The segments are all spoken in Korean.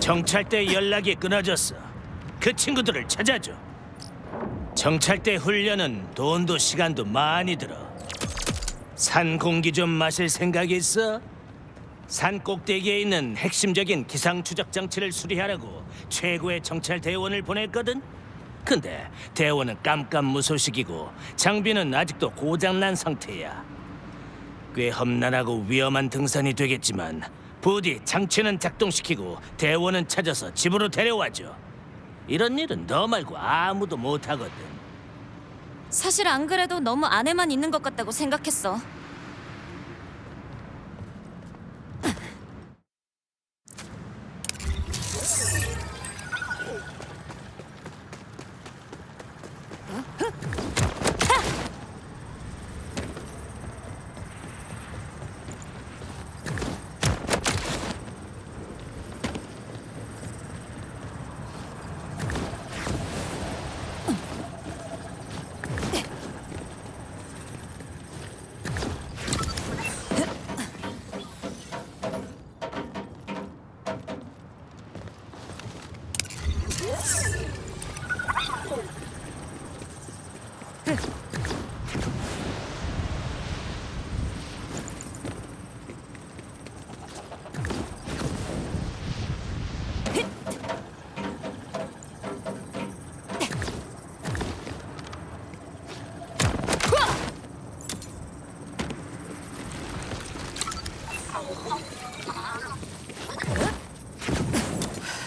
정찰대 연락이 끊어졌어. 그 친구들을 찾아줘. 정찰대 훈련은 돈도 시간도 많이 들어. 산 공기 좀 마실 생각 있어? 산 꼭대기에 있는 핵심적인 기상 추적 장치를 수리하라고 최고의 정찰 대원을 보냈거든. 근데 대원은 깜깜무소식이고 장비는 아직도 고장난 상태야. 꽤 험난하고 위험한 등산이 되겠지만 부디 장치는 작동시키고 대원은 찾아서 집으로 데려와줘. 이런 일은 너 말고 아무도 못하거든. 사실 안 그래도 너무 안에만 있는 것 같다고 생각했어.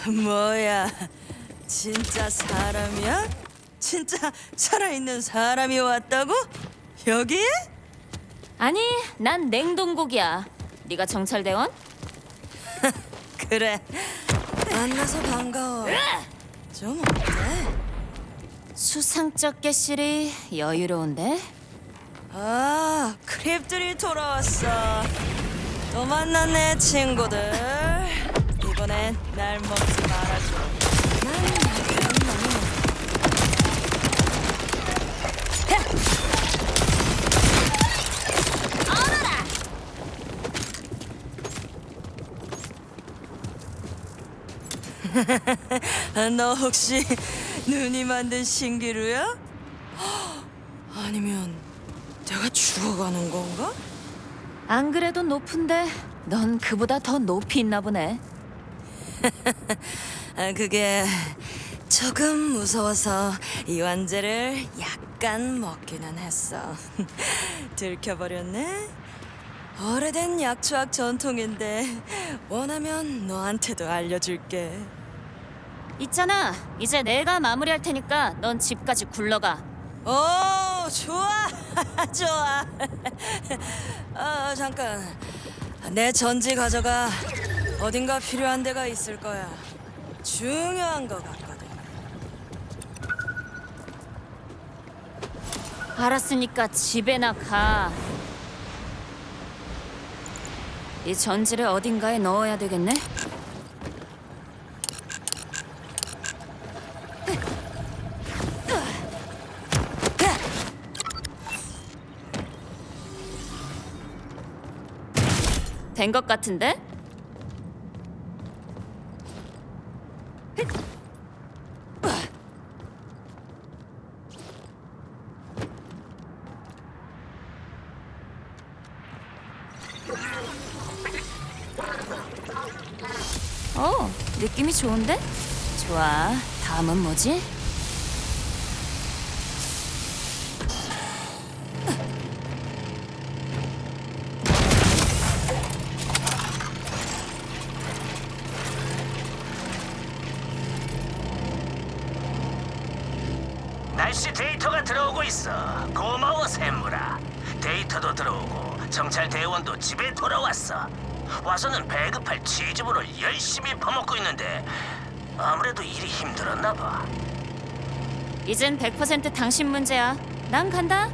뭐야? 진짜 사람이야? 진짜 살아있는 사람이 왔다고? 여기에? 아니, 난 냉동고기야. 네가 정찰대원? 그래. 만나서 반가워. 좀 어때? 수상쩍 개실이 여유로운데? 아, 크립들이 돌아왔어. 또 만났네, 친구들. 이번엔 날 먹지 말아줘. 너 혹시 눈이 만든 신기루야? 헉, 아니면 내가 죽어가는 건가? 안 그래도 높은데 넌 그보다 더 높이 있나 보네. 아, 그게 조금 무서워서 이 완제를 약간 먹기는 했어. 들켜버렸네. 오래된 약초학 전통인데 원하면 너한테도 알려줄게. 있잖아, 이제 내가 마무리할 테니까 넌 집까지 굴러가. 오, 좋아, 좋아. 아, 잠깐. 내 전지 가져가. 어딘가 필요한 데가 있을 거야. 중요한 거 같거든. 알았으니까 집에나 가. 이 전지를 어딘가에 넣어야 되겠네. 된 것 같은데? 어, 느낌이 좋은데? 좋아. 다음은 뭐지? 날씨 데이터가 들어오고 있어. 고마워 샘무라. 데이터도 들어오고 정찰 대원도 집에 돌아왔어. 와서는 배급할 치즈볼을 열심히 퍼먹고 있는데 아무래도 일이 힘들었나 봐. 이젠 100% 당신 문제야. 난 간다.